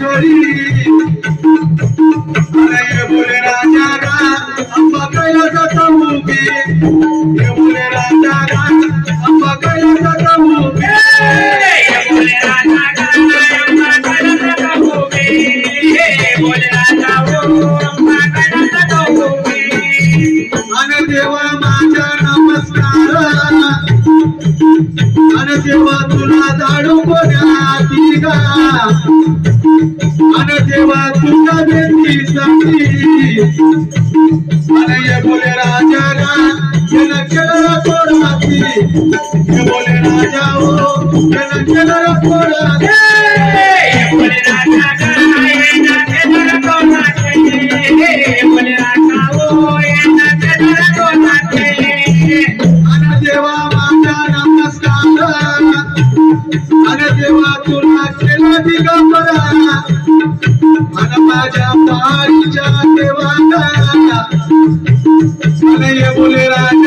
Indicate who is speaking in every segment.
Speaker 1: अरे बोले राजा गा अंबा कैलासाचा मुके ये बोले राजा गा अंबा कैलासाचा मुके अन देवा माझा नमस्कार आणि तेव्हा तुला दाडू कोण्याती गा अन देवा तुझ्या बेटीसाठी अरे ये बोले राजा गा ये केलं कोणाती ये बोले राजा हो ये न आणि देवा तुला केला दिगंबरा अन माझ्या पारीच्या देवाला. अन ये बोले राजा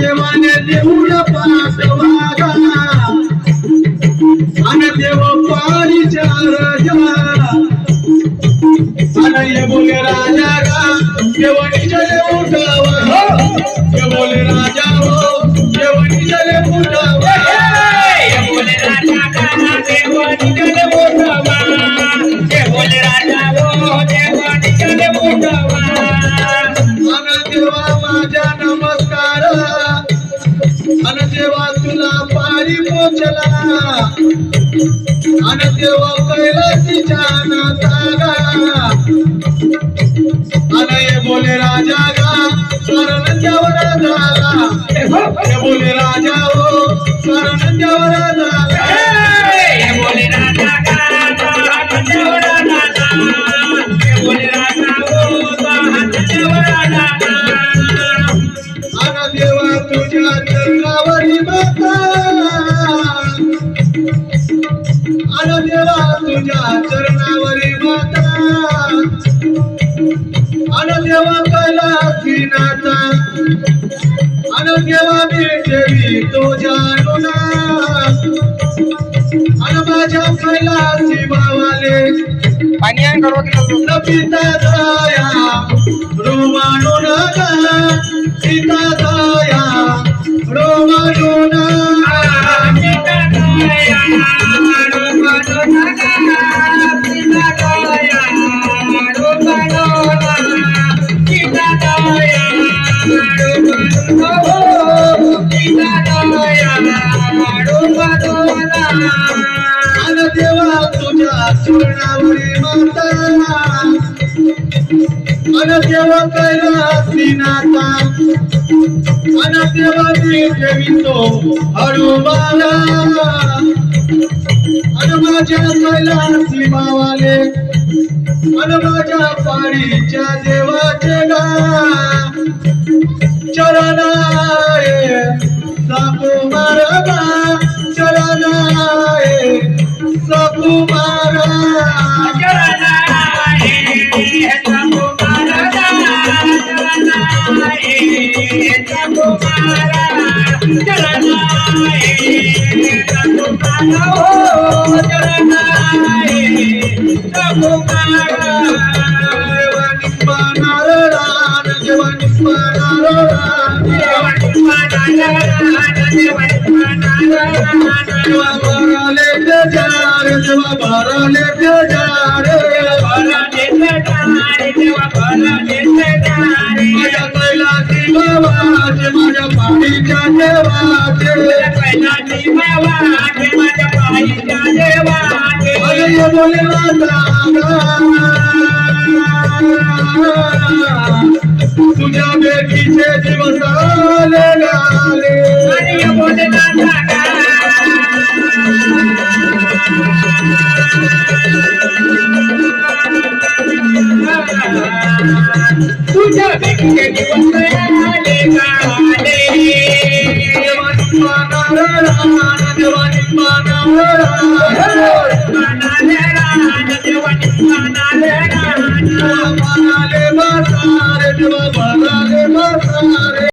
Speaker 1: देवाने देऊळ पाठवागा अन देव पारीच्या राजा अन बोले राजा गा देवणी जले उठावा. बोले राजा हो देवणी जले उठावा. तुला पारी पोचला. अन देवा कैलासीच्या नातागा अन ये बोले राजा गा स्वर्ण झाला. हे बोले. राजा हो स्वर्ण झाला. अन देवी तुझ्या अनुना अन माझ्या कैलासी भावाले
Speaker 2: पाणी आहे करू
Speaker 1: न पिता देवा तुझ्या चरणावरी माता देवा कैलासी नाता अन देवा मी हनुमाला अन माझ्या कैलासी मावाले अन माझ्या पाडीच्या देवाचे गा বাবা চলো না সকুমারা চলো না সকুমারা চলো না সকুমারা চলো না সকুমারা तुझ्या बेटीचे दिवस आले
Speaker 2: तुझ्या व्यक्ती दिवस आले गाले
Speaker 1: देवा निप्पा राणा देवा